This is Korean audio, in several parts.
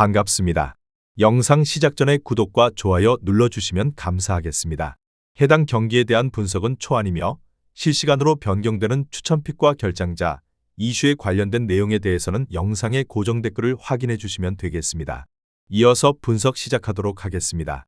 반갑습니다. 영상 시작 전에 구독과 좋아요 눌러주시면 감사하겠습니다. 해당 경기에 대한 분석은 초안이며 실시간으로 변경되는 추천픽과 결장자, 이슈에 관련된 내용에 대해서는 영상의 고정 댓글을 확인해 주시면 되겠습니다. 이어서 분석 시작하도록 하겠습니다.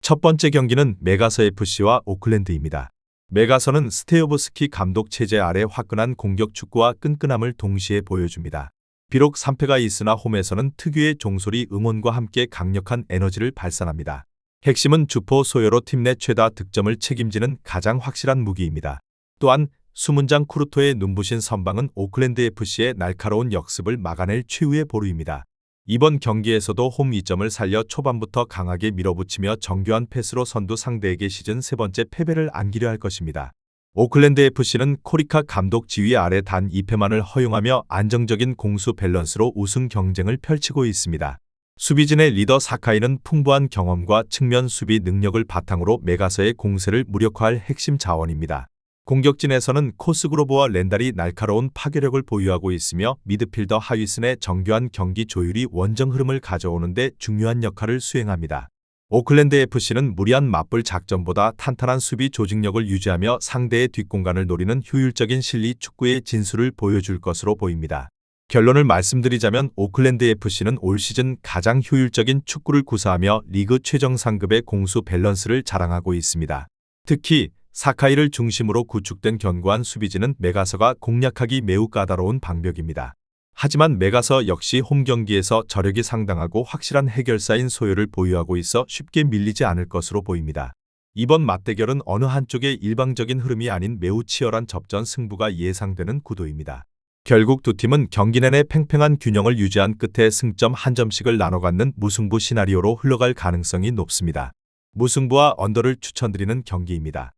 첫 번째 경기는 메가서 FC와 오클랜드입니다. 메가서는 스테오브스키 감독 체제 아래 화끈한 공격 축구와 끈끈함을 동시에 보여줍니다. 비록 3패가 있으나 홈에서는 특유의 종소리 응원과 함께 강력한 에너지를 발산합니다. 핵심은 주포 소요로 팀 내 최다 득점을 책임지는 가장 확실한 무기입니다. 또한 수문장 쿠르토의 눈부신 선방은 오클랜드 FC의 날카로운 역습을 막아낼 최후의 보루입니다. 이번 경기에서도 홈 2점을 살려 초반부터 강하게 밀어붙이며 정교한 패스로 선두 상대에게 시즌 세 번째 패배를 안기려 할 것입니다. 오클랜드 FC는 코리카 감독 지휘 아래 단 2패만을 허용하며 안정적인 공수 밸런스로 우승 경쟁을 펼치고 있습니다. 수비진의 리더 사카이는 풍부한 경험과 측면 수비 능력을 바탕으로 메가서의 공세를 무력화할 핵심 자원입니다. 공격진에서는 코스그로버와 렌달이 날카로운 파괴력을 보유하고 있으며 미드필더 하위슨의 정교한 경기 조율이 원정 흐름을 가져오는 데 중요한 역할을 수행합니다. 오클랜드 FC는 무리한 맞불 작전보다 탄탄한 수비 조직력을 유지하며 상대의 뒷공간을 노리는 효율적인 실리 축구의 진수를 보여줄 것으로 보입니다. 결론을 말씀드리자면 오클랜드 FC는 올 시즌 가장 효율적인 축구를 구사하며 리그 최정 상급의 공수 밸런스를 자랑하고 있습니다. 특히 사카이를 중심으로 구축된 견고한 수비진은 메가서가 공략하기 매우 까다로운 방벽입니다. 하지만 메가서 역시 홈 경기에서 저력이 상당하고 확실한 해결사인 소요를 보유하고 있어 쉽게 밀리지 않을 것으로 보입니다. 이번 맞대결은 어느 한쪽의 일방적인 흐름이 아닌 매우 치열한 접전 승부가 예상되는 구도입니다. 결국 두 팀은 경기 내내 팽팽한 균형을 유지한 끝에 승점 한 점씩을 나눠 갖는 무승부 시나리오로 흘러갈 가능성이 높습니다. 무승부와 언더를 추천드리는 경기입니다.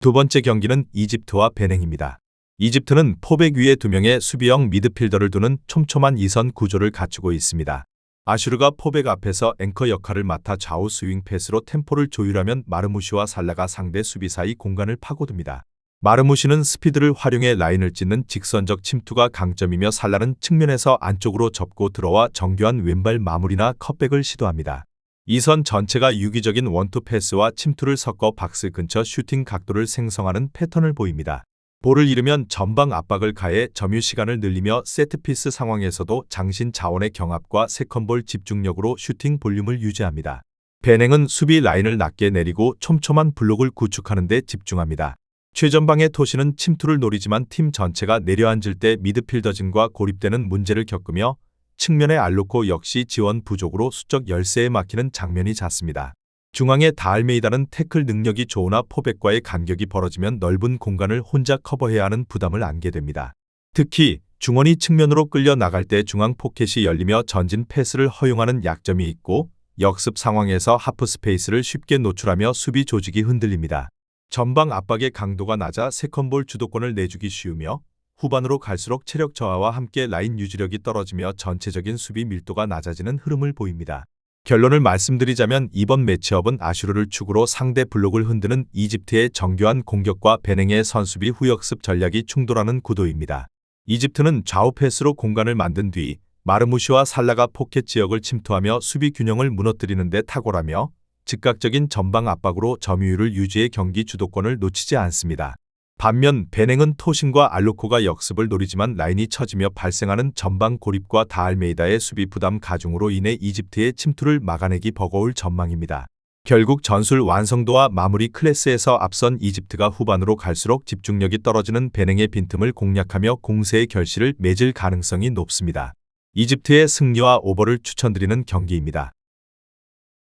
두 번째 경기는 이집트와 베냉입니다. 이집트는 포백 위에 두 명의 수비형 미드필더를 두는 촘촘한 이선 구조를 갖추고 있습니다. 아슈르가 포백 앞에서 앵커 역할을 맡아 좌우 스윙 패스로 템포를 조율하면 마르무시와 살라가 상대 수비 사이 공간을 파고듭니다. 마르무시는 스피드를 활용해 라인을 찢는 직선적 침투가 강점이며 살라는 측면에서 안쪽으로 접고 들어와 정교한 왼발 마무리나 컷백을 시도합니다. 이 선 전체가 유기적인 원투 패스와 침투를 섞어 박스 근처 슈팅 각도를 생성하는 패턴을 보입니다. 볼을 잃으면 전방 압박을 가해 점유 시간을 늘리며 세트피스 상황에서도 장신 자원의 경합과 세컨볼 집중력으로 슈팅 볼륨을 유지합니다. 베냉은 수비 라인을 낮게 내리고 촘촘한 블록을 구축하는 데 집중합니다. 최전방의 토시는 침투를 노리지만 팀 전체가 내려앉을 때 미드필더진과 고립되는 문제를 겪으며 측면의 알로코 역시 지원 부족으로 수적 열세에 막히는 장면이 잦습니다. 중앙의 다알메이다는 태클 능력이 좋으나 포백과의 간격이 벌어지면 넓은 공간을 혼자 커버해야 하는 부담을 안게 됩니다. 특히 중원이 측면으로 끌려 나갈 때 중앙 포켓이 열리며 전진 패스를 허용하는 약점이 있고 역습 상황에서 하프 스페이스를 쉽게 노출하며 수비 조직이 흔들립니다. 전방 압박의 강도가 낮아 세컨볼 주도권을 내주기 쉬우며 후반으로 갈수록 체력 저하와 함께 라인 유지력이 떨어지며 전체적인 수비 밀도가 낮아지는 흐름을 보입니다. 결론을 말씀드리자면 이번 매치업은 아슈르를 축으로 상대 블록을 흔드는 이집트의 정교한 공격과 베냉의 선수비 후역습 전략이 충돌하는 구도입니다. 이집트는 좌우 패스로 공간을 만든 뒤 마르무시와 살라가 포켓 지역을 침투하며 수비 균형을 무너뜨리는 데 탁월하며 즉각적인 전방 압박으로 점유율을 유지해 경기 주도권을 놓치지 않습니다. 반면 베냉은 토신과 알로코가 역습을 노리지만 라인이 처지며 발생하는 전방 고립과 다알메이다의 수비 부담 가중으로 인해 이집트의 침투를 막아내기 버거울 전망입니다. 결국 전술 완성도와 마무리 클래스에서 앞선 이집트가 후반으로 갈수록 집중력이 떨어지는 베냉의 빈틈을 공략하며 공세의 결실을 맺을 가능성이 높습니다. 이집트의 승리와 오버를 추천드리는 경기입니다.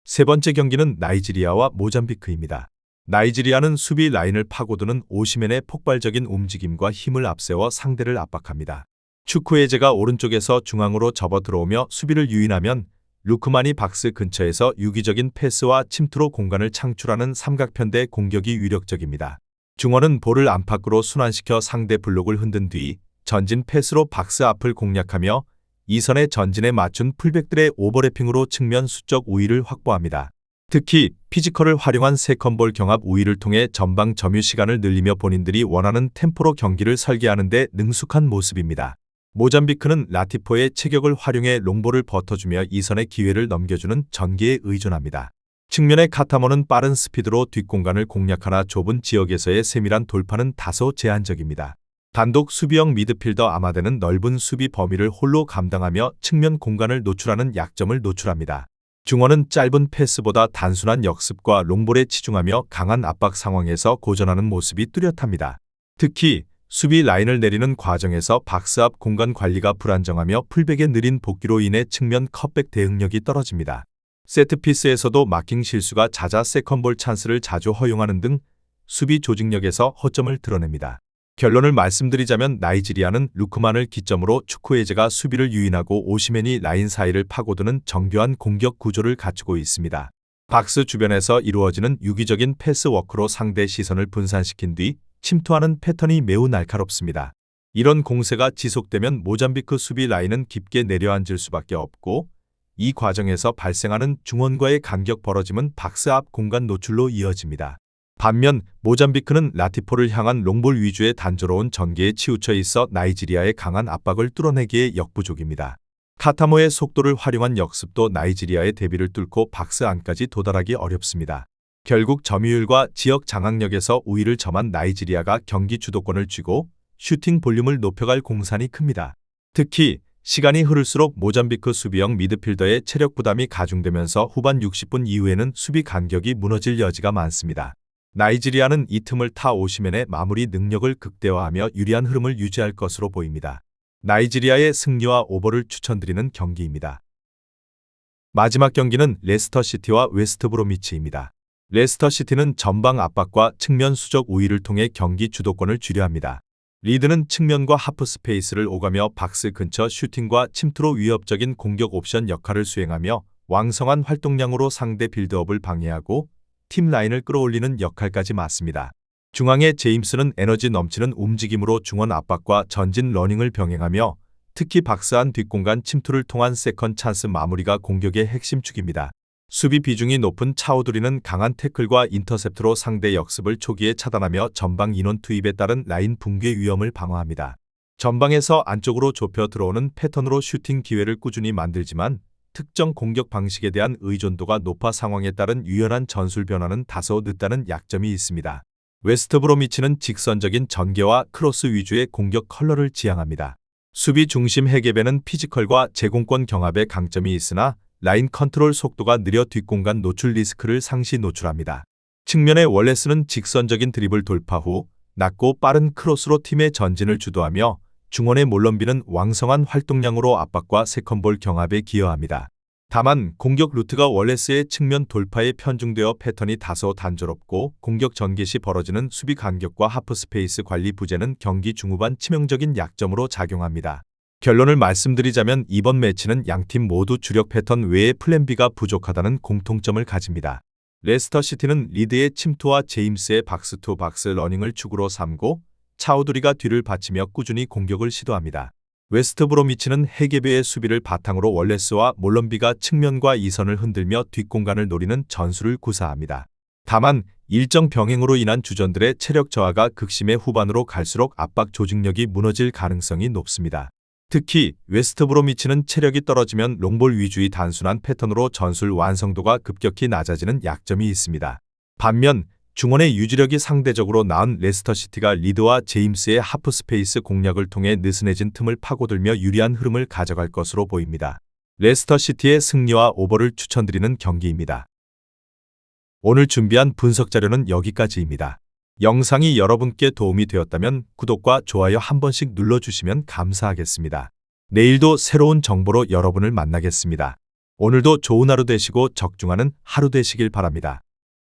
세 번째 경기는 나이지리아와 모잠비크입니다. 나이지리아는 수비 라인을 파고드는 오시멘의 폭발적인 움직임과 힘을 앞세워 상대를 압박합니다. 추쿠에제가 오른쪽에서 중앙으로 접어 들어오며 수비를 유인하면 루크만이 박스 근처에서 유기적인 패스와 침투로 공간을 창출하는 삼각편대 공격이 위력적입니다. 중원은 볼을 안팎으로 순환시켜 상대 블록을 흔든 뒤 전진 패스로 박스 앞을 공략하며 이선의 전진에 맞춘 풀백들의 오버래핑으로 측면 수적 우위를 확보합니다. 특히 피지컬을 활용한 세컨볼 경합 우위를 통해 전방 점유 시간을 늘리며 본인들이 원하는 템포로 경기를 설계하는 데 능숙한 모습입니다. 모잠비크는 라티포의 체격을 활용해 롱볼을 버텨주며 이선의 기회를 넘겨주는 전개에 의존합니다. 측면의 카타모는 빠른 스피드로 뒷공간을 공략하나 좁은 지역에서의 세밀한 돌파는 다소 제한적입니다. 단독 수비형 미드필더 아마데는 넓은 수비 범위를 홀로 감당하며 측면 공간을 노출하는 약점을 노출합니다. 중원은 짧은 패스보다 단순한 역습과 롱볼에 치중하며 강한 압박 상황에서 고전하는 모습이 뚜렷합니다. 특히 수비 라인을 내리는 과정에서 박스 앞 공간 관리가 불안정하며 풀백의 느린 복귀로 인해 측면 컵백 대응력이 떨어집니다. 세트피스에서도 마킹 실수가 잦아 세컨볼 찬스를 자주 허용하는 등 수비 조직력에서 허점을 드러냅니다. 결론을 말씀드리자면 나이지리아는 루크만을 기점으로 축구예제가 수비를 유인하고 오시맨이 라인 사이를 파고드는 정교한 공격 구조를 갖추고 있습니다. 박스 주변에서 이루어지는 유기적인 패스워크로 상대 시선을 분산시킨 뒤 침투하는 패턴이 매우 날카롭습니다. 이런 공세가 지속되면 모잠비크 수비 라인은 깊게 내려앉을 수밖에 없고 이 과정에서 발생하는 중원과의 간격 벌어짐은 박스 앞 공간 노출로 이어집니다. 반면 모잠비크는 라티포를 향한 롱볼 위주의 단조로운 전개에 치우쳐 있어 나이지리아의 강한 압박을 뚫어내기에 역부족입니다. 카타모의 속도를 활용한 역습도 나이지리아의 대비를 뚫고 박스 안까지 도달하기 어렵습니다. 결국 점유율과 지역 장악력에서 우위를 점한 나이지리아가 경기 주도권을 쥐고 슈팅 볼륨을 높여갈 공산이 큽니다. 특히 시간이 흐를수록 모잠비크 수비형 미드필더의 체력 부담이 가중되면서 후반 60분 이후에는 수비 간격이 무너질 여지가 많습니다. 나이지리아는 이 틈을 타 오시멘의 마무리 능력을 극대화하며 유리한 흐름을 유지할 것으로 보입니다. 나이지리아의 승리와 오버를 추천드리는 경기입니다. 마지막 경기는 레스터시티와 웨스트브로미치입니다. 레스터시티는 전방 압박과 측면 수적 우위를 통해 경기 주도권을 쥐려합니다. 리드는 측면과 하프 스페이스를 오가며 박스 근처 슈팅과 침투로 위협적인 공격 옵션 역할을 수행하며 왕성한 활동량으로 상대 빌드업을 방해하고 팀 라인을 끌어올리는 역할까지 맡습니다. 중앙의 제임스는 에너지 넘치는 움직임으로 중원 압박과 전진 러닝을 병행하며 특히 박스한 뒷공간 침투를 통한 세컨 찬스 마무리가 공격의 핵심 축입니다. 수비 비중이 높은 차오두리는 강한 태클과 인터셉트로 상대 역습을 초기에 차단하며 전방 인원 투입에 따른 라인 붕괴 위험을 방어합니다. 전방에서 안쪽으로 좁혀 들어오는 패턴으로 슈팅 기회를 꾸준히 만들지만 특정 공격 방식에 대한 의존도가 높아 상황에 따른 유연한 전술 변화는 다소 늦다는 약점이 있습니다. 웨스트브로미치는 직선적인 전개와 크로스 위주의 공격 컬러를 지향합니다. 수비 중심 해계배는 피지컬과 제공권 경합의 강점이 있으나 라인 컨트롤 속도가 느려 뒷공간 노출 리스크를 상시 노출합니다. 측면의 월레스는 직선적인 드리블 돌파 후 낮고 빠른 크로스로 팀의 전진을 주도하며 중원의 몰런비는 왕성한 활동량으로 압박과 세컨볼 경합에 기여합니다. 다만 공격 루트가 월레스의 측면 돌파에 편중되어 패턴이 다소 단조롭고 공격 전개 시 벌어지는 수비 간격과 하프 스페이스 관리 부재는 경기 중후반 치명적인 약점으로 작용합니다. 결론을 말씀드리자면 이번 매치는 양팀 모두 주력 패턴 외에 플랜 B가 부족하다는 공통점을 가집니다. 레스터 시티는 리드의 침투와 제임스의 박스 투 박스 러닝을 축으로 삼고 차우두리가 뒤를 받치며 꾸준히 공격을 시도합니다. 웨스트브로미치는 해계배의 수비를 바탕으로 월레스와 몰런비가 측면과 이선을 흔들며 뒷공간을 노리는 전술을 구사합니다. 다만 일정 병행으로 인한 주전들의 체력 저하가 극심해 후반으로 갈수록 압박 조직력이 무너질 가능성이 높습니다. 특히 웨스트브로미치는 체력이 떨어지면 롱볼 위주의 단순한 패턴으로 전술 완성도가 급격히 낮아지는 약점이 있습니다. 반면 중원의 유지력이 상대적으로 나은 레스터시티가 리드와 제임스의 하프 스페이스 공략을 통해 느슨해진 틈을 파고들며 유리한 흐름을 가져갈 것으로 보입니다. 레스터시티의 승리와 오버를 추천드리는 경기입니다. 오늘 준비한 분석 자료는 여기까지입니다. 영상이 여러분께 도움이 되었다면 구독과 좋아요 한 번씩 눌러주시면 감사하겠습니다. 내일도 새로운 정보로 여러분을 만나겠습니다. 오늘도 좋은 하루 되시고 적중하는 하루 되시길 바랍니다.